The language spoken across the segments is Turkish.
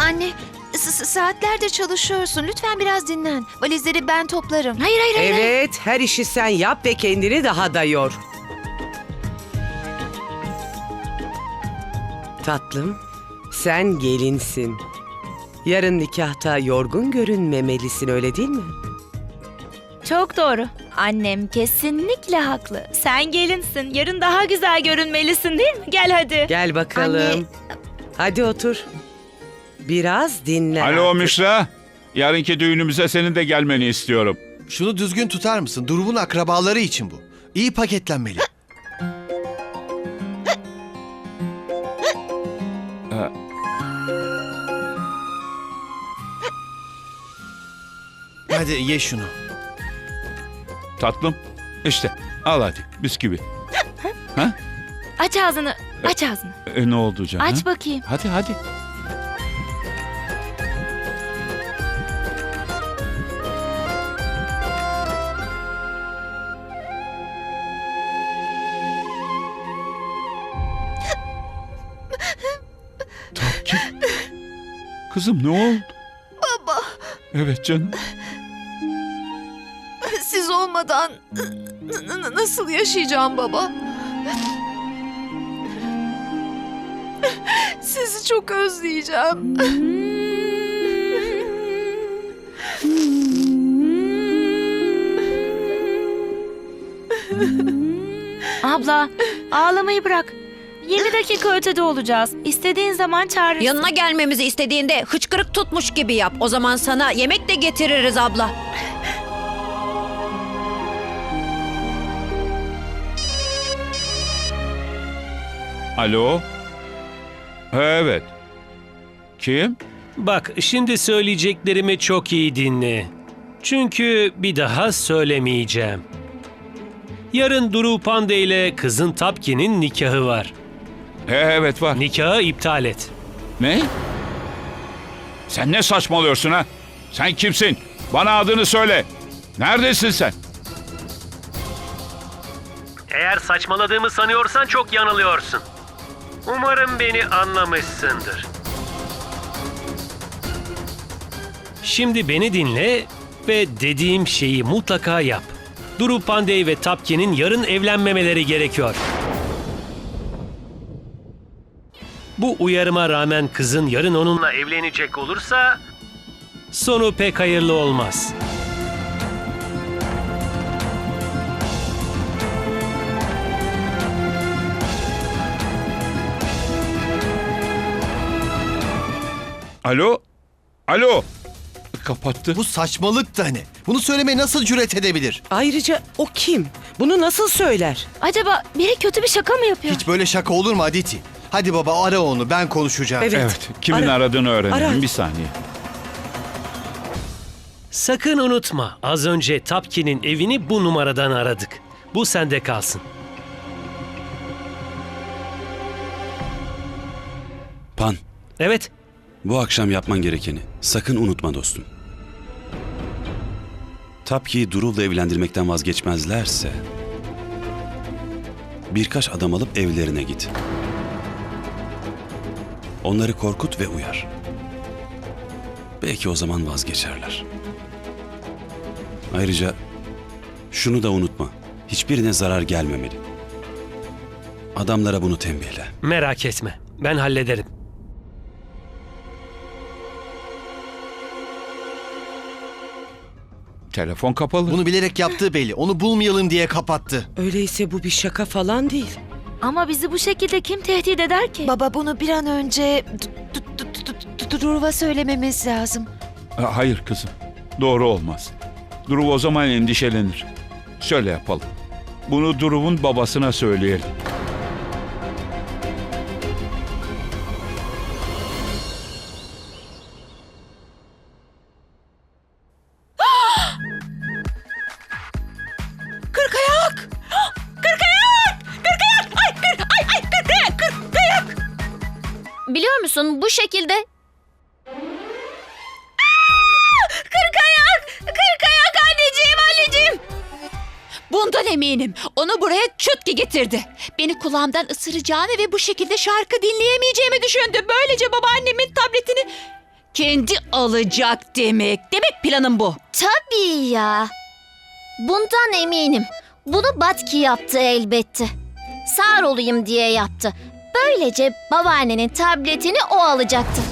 Anne, s- s- saatlerdir çalışıyorsun. Lütfen biraz dinlen. Valizleri ben toplarım. Hayır hayır hayır. hayır. Evet, her işi sen yap ve kendini daha da yor. Tatlım, sen gelinsin. Yarın nikahta yorgun görünmemelisin öyle değil mi? Çok doğru. Annem kesinlikle haklı. Sen gelinsin. Yarın daha güzel görünmelisin değil mi? Gel hadi. Gel bakalım. Anne. Hadi otur. Biraz dinlen. Alo artık. Mişra. Yarınki düğünümüze senin de gelmeni istiyorum. Şunu düzgün tutar mısın? Durum'un akrabaları için bu. İyi paketlenmeli. Hadi ye şunu. Tatlım. İşte al hadi bisküvi. ha? Aç ağzını. Aç ağzını. E, ne oldu canım? Aç bakayım. Hadi hadi. Kızım ne oldu? Baba, Evet canım. siz olmadan nasıl yaşayacağım baba? Sizi çok özleyeceğim. Abla ağlamayı bırak. 20 dakika ötede olacağız. İstediğin zaman çağırırsın. Yanına gelmemizi istediğinde hıçkırık tutmuş gibi yap. O zaman sana yemek de getiririz abla. Alo? Evet. Kim? Bak şimdi söyleyeceklerimi çok iyi dinle. Çünkü bir daha söylemeyeceğim. Yarın Duru Pande ile kızın Tapki'nin nikahı var. He, evet var. Nikahı iptal et. Ne? Sen ne saçmalıyorsun ha? Sen kimsin? Bana adını söyle. Neredesin sen? Eğer saçmaladığımı sanıyorsan çok yanılıyorsun. Umarım beni anlamışsındır. Şimdi beni dinle ve dediğim şeyi mutlaka yap. Duru Pandey ve Tapki'nin yarın evlenmemeleri gerekiyor. Bu uyarıma rağmen kızın yarın onunla evlenecek olursa sonu pek hayırlı olmaz. Alo? Alo? Kapattı. Bu saçmalık da ne? Bunu söylemeye nasıl cüret edebilir? Ayrıca o kim? Bunu nasıl söyler? Acaba biri kötü bir şaka mı yapıyor? Hiç böyle şaka olur mu Aditi? Hadi baba ara onu ben konuşacağım. Evet. Evet. Kimin Ara. aradığını öğrenelim. Ara. Bir saniye. Sakın unutma, az önce Tapki'nin evini bu numaradan aradık. Bu sende kalsın. Pan, Evet, bu akşam yapman gerekeni sakın unutma dostum. Tapki'yi Durul'la evlendirmekten vazgeçmezlerse... ...birkaç adam alıp evlerine git. Onları korkut ve uyar. Belki o zaman vazgeçerler. Ayrıca şunu da unutma. Hiçbirine zarar gelmemeli. Adamlara bunu tembihle. merak etme. Ben hallederim. Telefon kapalı. Bunu bilerek yaptığı belli. Onu bulmayalım diye kapattı. Öyleyse bu bir şaka falan değil. Ama bizi bu şekilde kim tehdit eder ki? Baba bunu bir an önce Duruv'a söylememiz lazım. Ha, Hayır kızım. Doğru olmaz. Duru o zaman endişelenir. Şöyle yapalım. Bunu Duruv'un babasına söyleyelim. Biliyor musun bu şekilde... Bundan eminim. Onu buraya Çutki getirdi. Beni kulağımdan ısıracağını ve bu şekilde şarkı dinleyemeyeceğimi düşündü. Böylece babaannemin tabletini Kendi alacak demek. Demek planın bu. Tabii ya. Bundan eminim. Bunu Batki yaptı elbette. Sağır olayım diye yaptı. Böylece babaannenin tabletini o alacaktı.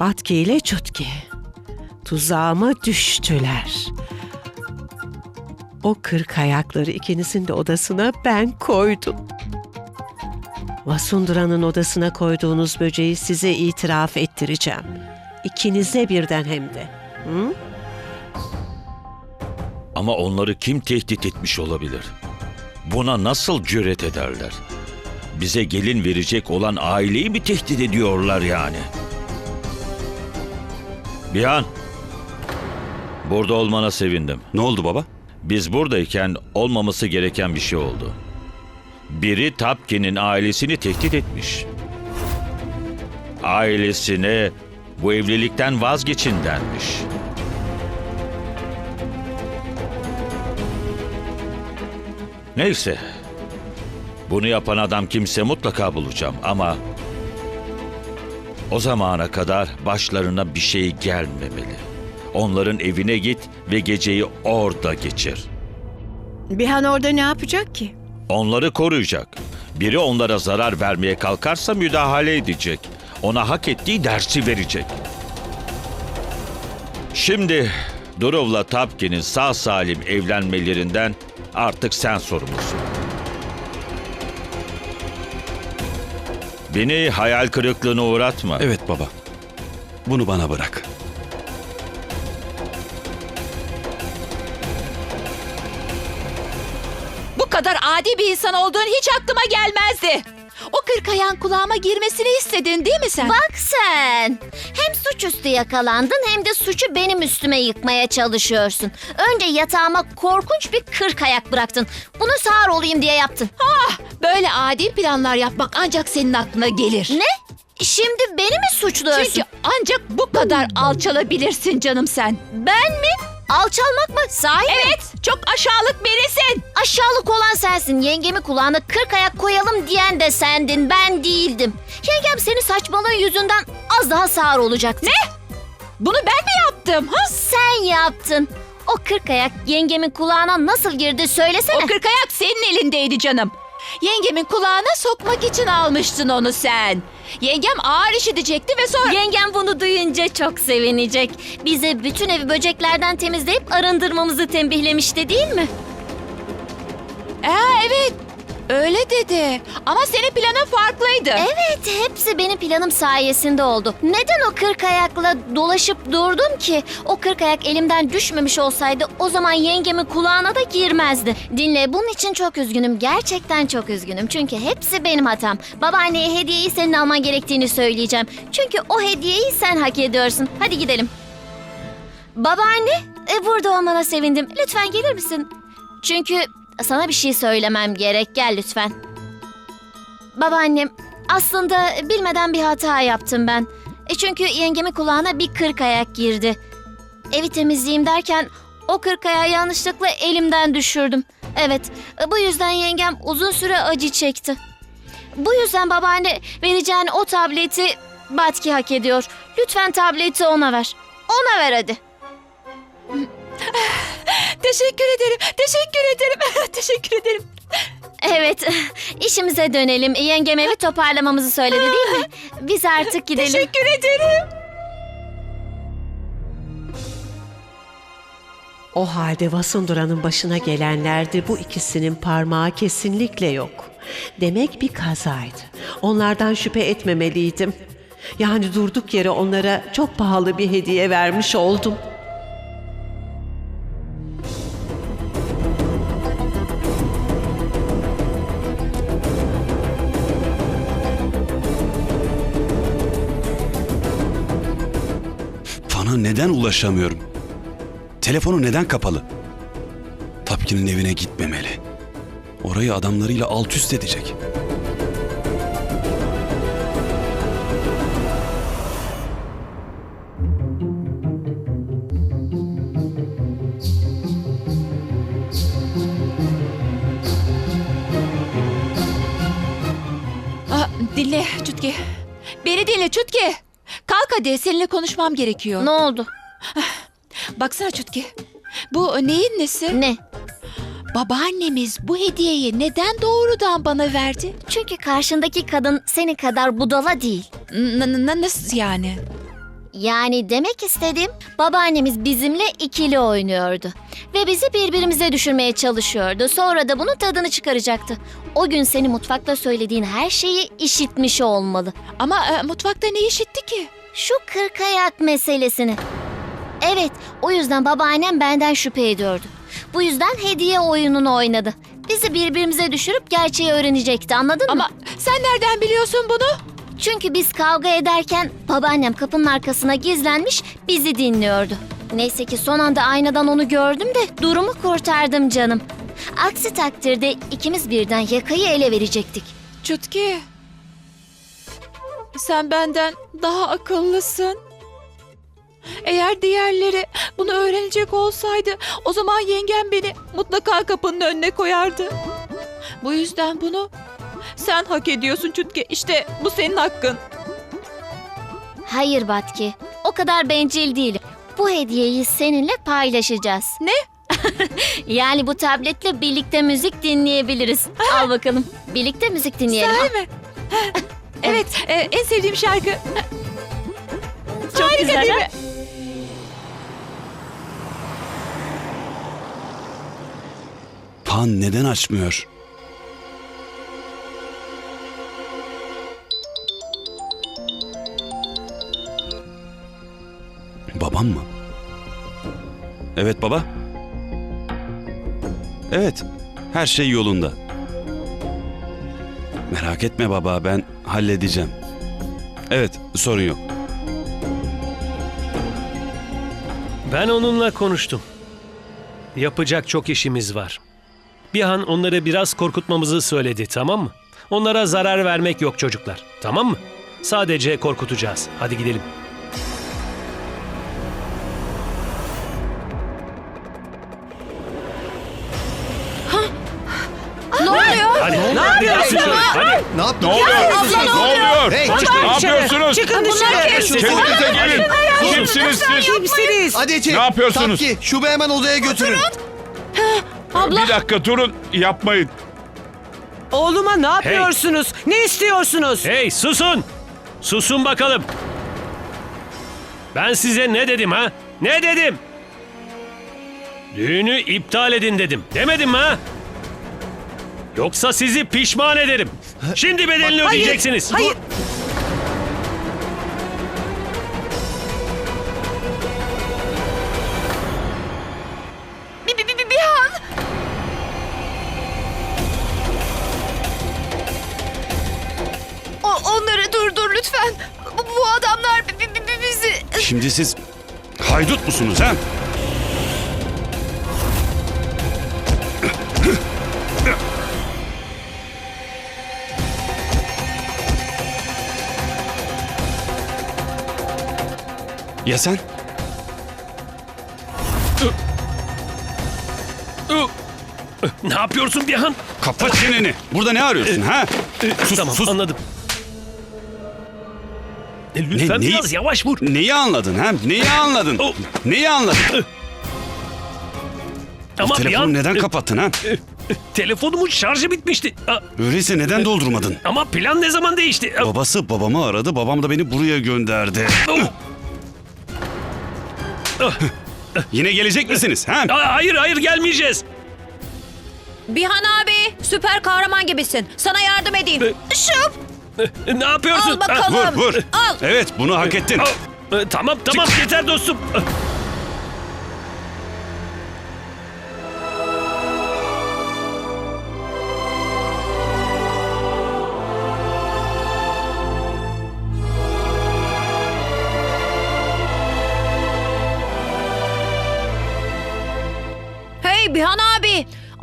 Batki ile Çutki. Tuzağıma düştüler. O kırk ayakları ikinizin de odasına ben koydum. Vasundra'nın odasına koyduğunuz böceği size itiraf ettireceğim. İkinize birden hem de. Hı? Ama onları kim tehdit etmiş olabilir? Buna nasıl cüret ederler? Bize gelin verecek olan aileyi mi tehdit ediyorlar yani? Bihan, burada olmana sevindim. Ne oldu baba? Biz buradayken olmaması gereken bir şey oldu. Biri Tapkin'in ailesini tehdit etmiş. Ailesine bu evlilikten vazgeçin denmiş. Neyse. Bunu yapan adam kimse mutlaka bulacağım ama o zamana kadar başlarına bir şey gelmemeli. Onların evine git ve geceyi orada geçir. Bihan orada ne yapacak ki? Onları koruyacak. Biri onlara zarar vermeye kalkarsa müdahale edecek. Ona hak ettiği dersi verecek. Şimdi Duruv'la Tapkin'in sağ salim evlenmelerinden artık sen sorumlusun. Beni hayal kırıklığına uğratma. Evet baba. Bunu bana bırak. Bu kadar adi bir insan olduğun hiç aklıma gelmezdi. O kırk ayağın kulağıma girmesini istedin değil mi sen? Bak sen. Hem suçüstü yakalandın hem de suçu benim üstüme yıkmaya çalışıyorsun. Önce yatağıma korkunç bir kırk ayak bıraktın. Bunu sağır olayım diye yaptın. Böyle adi planlar yapmak ancak senin aklına gelir. Ne? Şimdi beni mi suçluyorsun? Çünkü ancak bu kadar alçalabilirsin canım sen. Ben mi? Alçalmak mı? Sahi mi? Evet, çok aşağılık birisin. Aşağılık olan sensin. Yengemi kulağına kırk ayak koyalım diyen de sendin. Ben değildim. Yengem senin saçmalığın yüzünden az daha sağır olacaktı. Ne? Bunu ben mi yaptım? Ha? Sen yaptın. O kırk ayak yengemin kulağına nasıl girdi söylesene. O kırk ayak senin elindeydi canım. Yengemin kulağına sokmak için almıştın onu sen. Yengem ağır işitecekti ve sonra... Yengem bunu duyunca çok sevinecek. Bize bütün evi böceklerden temizleyip arındırmamızı tembihlemişti değil mi? Aa, evet, öyle dedi. Ama senin planın farklıydı. Evet, hepsi benim planım sayesinde oldu. Neden o kırk ayakla dolaşıp durdum ki? O kırk ayak elimden düşmemiş olsaydı o zaman yengemin kulağına da girmezdi. Dinle, bunun için çok üzgünüm. Gerçekten çok üzgünüm. Çünkü hepsi benim hatam. Babaanneye hediyeyi senin alman gerektiğini söyleyeceğim. Çünkü o hediyeyi sen hak ediyorsun. Hadi gidelim. Babaanne, e, burada olmana sevindim. Lütfen gelir misin? Çünkü sana bir şey söylemem gerek. Gel lütfen. Babaannem, aslında bilmeden bir hata yaptım ben. E çünkü yengemin kulağına bir kırk ayak girdi. Evi temizleyeyim derken o kırk ayağı yanlışlıkla elimden düşürdüm. Evet, bu yüzden yengem uzun süre acı çekti. Bu yüzden babaanne vereceğin o tableti Batki hak ediyor. Lütfen tableti ona ver. Ona ver hadi. Teşekkür ederim, teşekkür ederim, teşekkür ederim. Evet, işimize dönelim. Yengem evi toparlamamızı söyledi değil mi? Biz artık gidelim. Teşekkür ederim. O halde Vasundra'nın başına gelenlerde bu ikisinin parmağı kesinlikle yok. Demek bir kazaydı. Onlardan şüphe etmemeliydim. Yani durduk yere onlara çok pahalı bir hediye vermiş oldum. Neden ulaşamıyorum? Telefonu neden kapalı? Tapkin'in evine gitmemeli. Orayı adamlarıyla alt üst edecek. Konuşmam gerekiyor. Ne oldu? Baksana Çutki. Bu neyin nesi? Ne? Babaannemiz bu hediyeyi neden doğrudan bana verdi? Çünkü karşındaki kadın senin kadar budala değil. N- n- nasıl yani? Yani demek istediğim babaannemiz bizimle ikili oynuyordu. Ve bizi birbirimize düşürmeye çalışıyordu. Sonra da bunun tadını çıkaracaktı. O gün seni mutfakta söylediğin her şeyi işitmiş olmalı. Ama e, mutfakta ne işitti ki? Şu kırk ayak meselesini. Evet, o yüzden babaannem benden şüphe ediyordu. Bu yüzden hediye oyununu oynadı. Bizi birbirimize düşürüp gerçeği öğrenecekti anladın mı? Ama sen nereden biliyorsun bunu? Çünkü biz kavga ederken babaannem kapının arkasına gizlenmiş bizi dinliyordu. Neyse ki son anda aynadan onu gördüm de durumu kurtardım canım. Aksi takdirde ikimiz birden yakayı ele verecektik. Çutki. Sen benden daha akıllısın. Eğer diğerleri bunu öğrenecek olsaydı o zaman yengem beni mutlaka kapının önüne koyardı. Bu yüzden bunu sen hak ediyorsun Çutki. İşte bu senin hakkın. Hayır Batki, o kadar bencil değilim. Bu hediyeyi seninle paylaşacağız. Ne? yani bu tabletle birlikte müzik dinleyebiliriz. Al bakalım. Birlikte müzik dinleyelim. Sahi mi? evet, e, en sevdiğim şarkı. Çok Harika güzel, değil ha? mi? Pan neden açmıyor? Babam mı? Evet baba. Evet, her şey yolunda. Merak etme baba, ben halledeceğim. Evet, sorun yok. Ben onunla konuştum. Yapacak çok işimiz var. Bir an onları biraz korkutmamızı söyledi, tamam mı? Onlara zarar vermek yok çocuklar, tamam mı? Sadece korkutacağız. Hadi gidelim. Ne yaptın? Ne oluyor? Ne oluyor? Hey, Çıkın Ne dışarı. yapıyorsunuz? Çıkın dışarı. Kendinize gelin. Kimsiniz siz? Kimsiniz? Hadi Ece. Ne yapıyorsunuz? Tapki, şubu hemen odaya götürün. Bir dakika durun. Yapmayın. Oğluma ne yapıyorsunuz? Ne istiyorsunuz? Hey susun! Susun bakalım. Ben size ne dedim ha? Ne dedim? Düğünü iptal edin dedim. Demedim mi ha? Yoksa sizi pişman ederim. Şimdi bedelini Hayır, ödeyeceksiniz. Hayır. Bir, bir, bir, bir an. O, onları durdur lütfen. Bu, bu adamlar bi- bi- bi- bizi... Şimdi siz haydut musunuz ha? Ya sen? Ne yapıyorsun bir an? Kapat çeneni. Burada ne arıyorsun ha? Sus, tamam sus. anladım. E, lütfen neyi- biraz yavaş vur. Neyi anladın ha? Neyi anladın? Oh. Neyi anladın? Ama bir Telefonu an neden e, kapattın ha? telefonumun şarjı bitmişti. A, Öyleyse neden doldurmadın? ama plan ne zaman değişti? A, Babası babamı aradı. Babam da beni buraya gönderdi. oh. Yine gelecek misiniz ha? Aa, hayır hayır gelmeyeceğiz. Bihan abi süper kahraman gibisin. Sana yardım edeyim. Şıp E, Ne yapıyorsun? al bakalım. Vur vur. Al. Evet bunu hak ettin. Ha, e, tamam tamam yeter dostum. Hey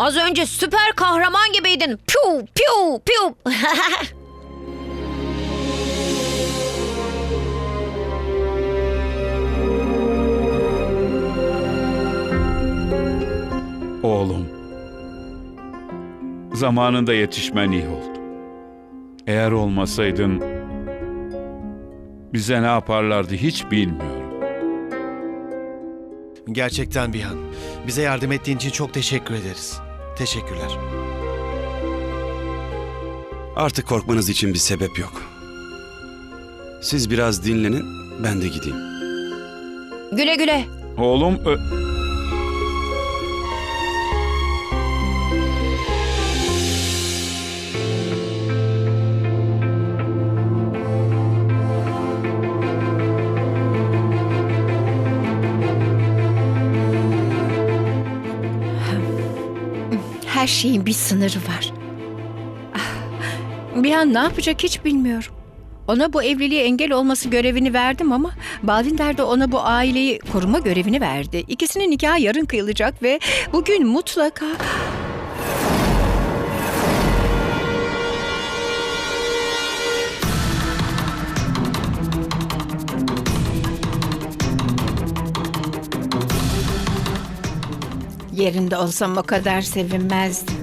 Az önce süper kahraman gibiydin. Piu piu piu. Oğlum. Zamanında yetişmen iyi oldu. Eğer olmasaydın bize ne yaparlardı hiç bilmiyorum. Gerçekten Bihan. Bize yardım ettiğin için çok teşekkür ederiz. Teşekkürler. Artık korkmanız için bir sebep yok. Siz biraz dinlenin, ben de gideyim. Güle güle. Oğlum ö- şeyin bir sınırı var. Ah, Bir an ne yapacak hiç bilmiyorum. Ona bu evliliğe engel olması görevini verdim ama Balvinder de ona bu aileyi koruma görevini verdi. İkisinin nikahı yarın kıyılacak ve bugün mutlaka... Yerinde olsam o kadar sevinmezdim.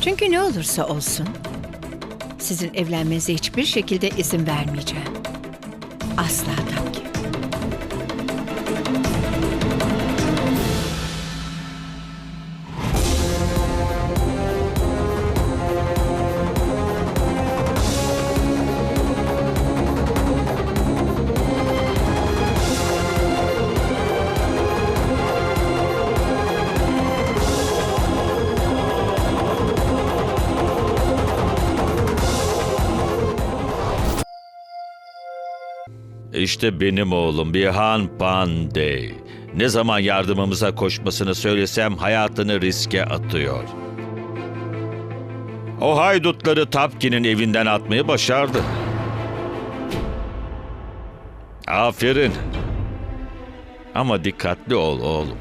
Çünkü ne olursa olsun sizin evlenmenize hiçbir şekilde izin vermeyeceğim. Asla İşte benim oğlum Bihan Pandey. Ne zaman yardımımıza koşmasını söylesem hayatını riske atıyor. O haydutları Tapki'nin evinden atmayı başardı. Aferin. Ama dikkatli ol oğlum.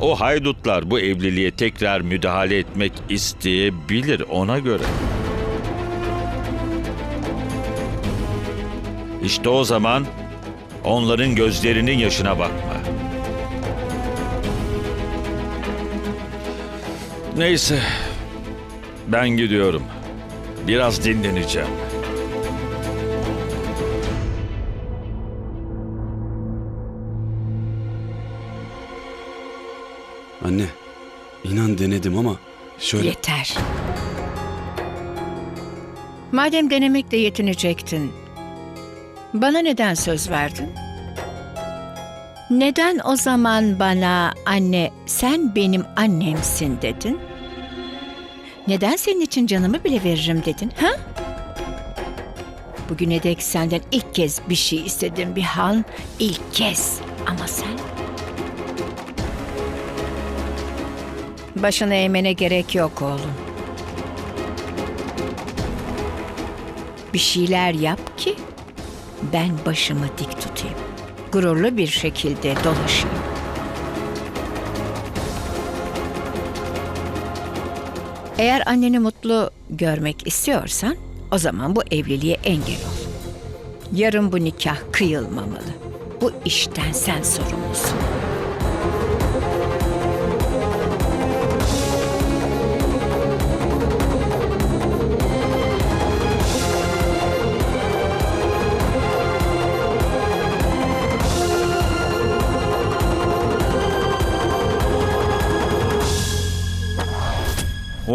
O haydutlar bu evliliğe tekrar müdahale etmek isteyebilir ona göre. İşte o zaman onların gözlerinin yaşına bakma. Neyse. Ben gidiyorum. Biraz dinleneceğim. Anne, inan denedim ama şöyle... Yeter. Madem denemekle yetinecektin, bana neden söz verdin? Neden o zaman bana anne sen benim annemsin dedin? Neden senin için canımı bile veririm dedin ha? Bugüne dek senden ilk kez bir şey istedim bir han ilk kez ama sen Başını eğmene gerek yok oğlum. Bir şeyler yap ki ben başımı dik tutayım. Gururlu bir şekilde dolaşayım. Eğer anneni mutlu görmek istiyorsan o zaman bu evliliğe engel ol. Yarın bu nikah kıyılmamalı. Bu işten sen sorumlusun.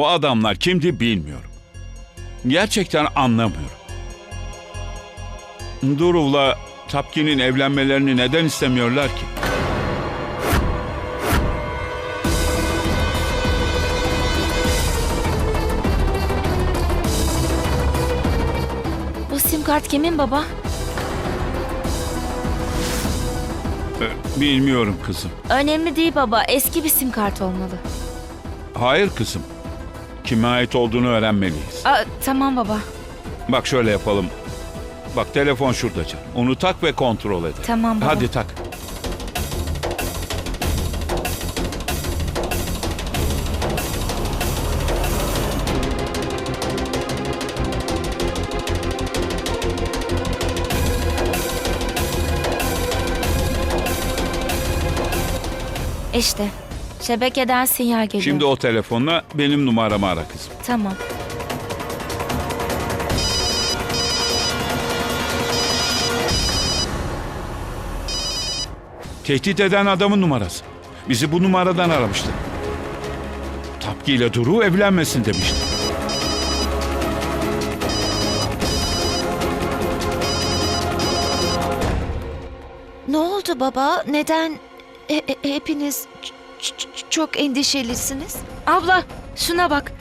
O adamlar kimdi bilmiyorum. Gerçekten anlamıyorum. Duruv'la Tapki'nin evlenmelerini neden istemiyorlar ki? Bu sim kart kimin baba? Ee, Bilmiyorum kızım. Önemli değil baba. Eski bir sim kart olmalı. Hayır kızım. Kime ait olduğunu öğrenmeliyiz. Aa, tamam baba. Bak şöyle yapalım. Bak telefon şurada canım. Onu tak ve kontrol et. Tamam baba. Hadi tak. İşte Şebekeden sinyal geliyor. Şimdi o telefonla benim numaramı ara kızım. Tamam. Tehdit eden adamın numarası. Bizi bu numaradan aramıştı. Tapki ile Duru evlenmesin demişti. Ne oldu baba? Neden e- e- hepiniz çok endişelisiniz? Abla şuna bak.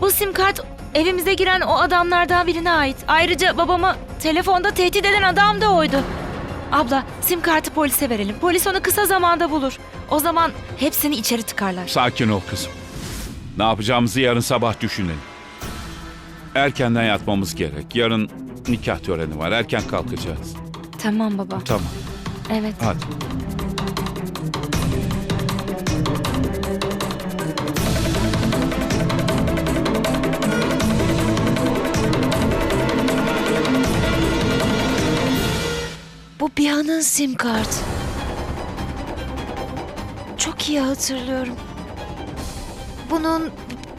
Bu sim kart evimize giren o adamlardan birine ait. Ayrıca babamı telefonda tehdit eden adam da oydu. Abla sim kartı polise verelim. Polis onu kısa zamanda bulur. O zaman hepsini içeri tıkarlar. Sakin ol kızım. Ne yapacağımızı yarın sabah düşünelim. Erkenden yatmamız gerek. Yarın nikah töreni var. Erken kalkacağız. Tamam baba. Tamam. Evet. Hadi. Bia'nın sim kartı. Çok iyi hatırlıyorum. Bunun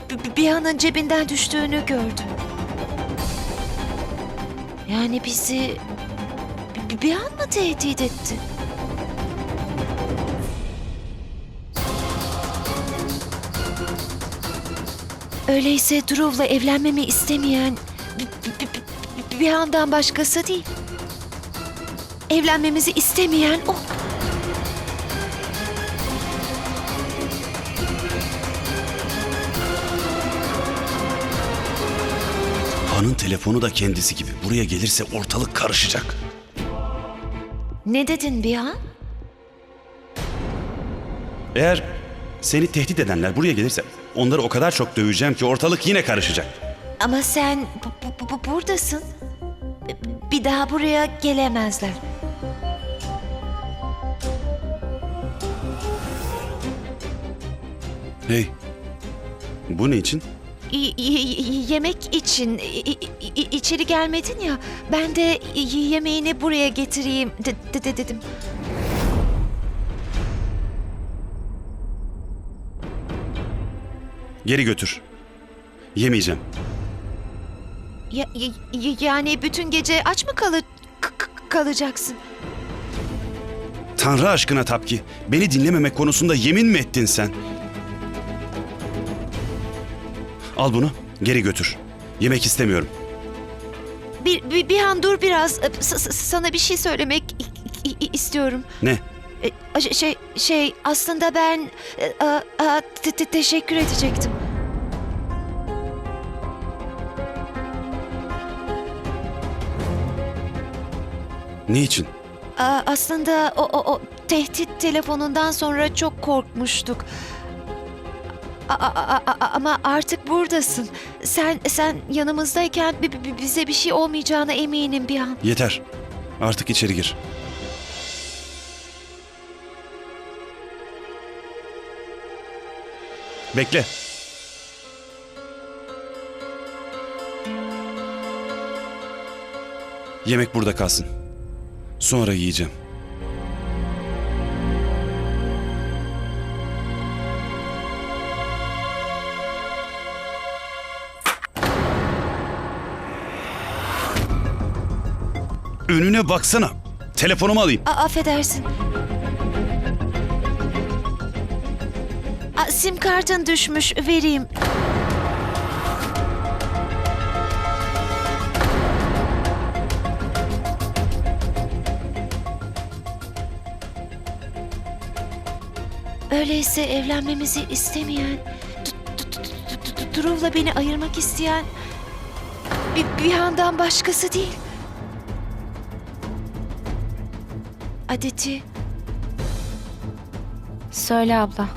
B- B- Bia'nın cebinden düştüğünü gördüm. Yani bizi B- Bia'nın mı tehdit etti? Öyleyse Drew'la evlenmemi istemeyen B- B- B- Bia'ndan başkası değil. Evlenmemizi istemeyen o. Hanın telefonu da kendisi gibi. Buraya gelirse ortalık karışacak. Ne dedin Bihan? Eğer seni tehdit edenler buraya gelirse onları o kadar çok döveceğim ki ortalık yine karışacak. Ama sen bu- bu- bu- buradasın. Bir daha buraya gelemezler. Hey. Bu ne için? Yemek için içeri gelmedin ya. Ben de yemeğini buraya getireyim de- de- de- dedim. Geri götür. Yemeyeceğim. Ya, yani bütün gece aç mı kalı k- k- kalacaksın? Tanrı aşkına Tapki. Beni dinlememek konusunda yemin mi ettin sen? Al bunu. Geri götür. Yemek istemiyorum. Bir, bir, bir an dur biraz. S- s- sana bir şey söylemek i- i- istiyorum. Ne? E, Şey, şey aslında ben e, a- a, te- te- teşekkür edecektim. Ne için? A, Aslında o, o, o tehdit telefonundan sonra çok korkmuştuk. Ama artık buradasın. Sen sen yanımızdayken bi- bi- bize bir şey olmayacağına eminim bir an. Yeter. Artık içeri gir. Bekle. Yemek burada kalsın. Sonra yiyeceğim. Önüne baksana. Telefonumu alayım. A- affedersin. A, sim kartın düşmüş. Vereyim. Öyleyse evlenmemizi istemeyen, D- D- D- D- D- Drew'la beni ayırmak isteyen bir, bir yandan başkası değil. Adeti Söyle abla.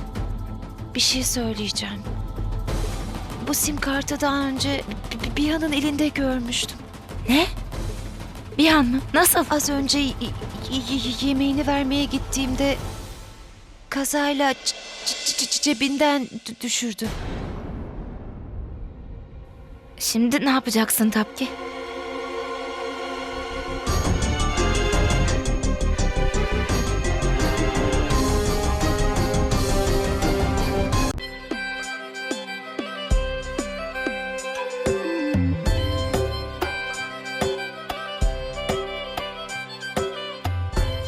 bir şey söyleyeceğim. Bu sim kartı daha önce bir, bir yanın elinde görmüştüm. Ne? Bir an mı? Nasıl? Az önce y- y- y- yemeğini vermeye gittiğimde kazayla c- c- c- cebinden düşürdü. Şimdi ne yapacaksın Tapki?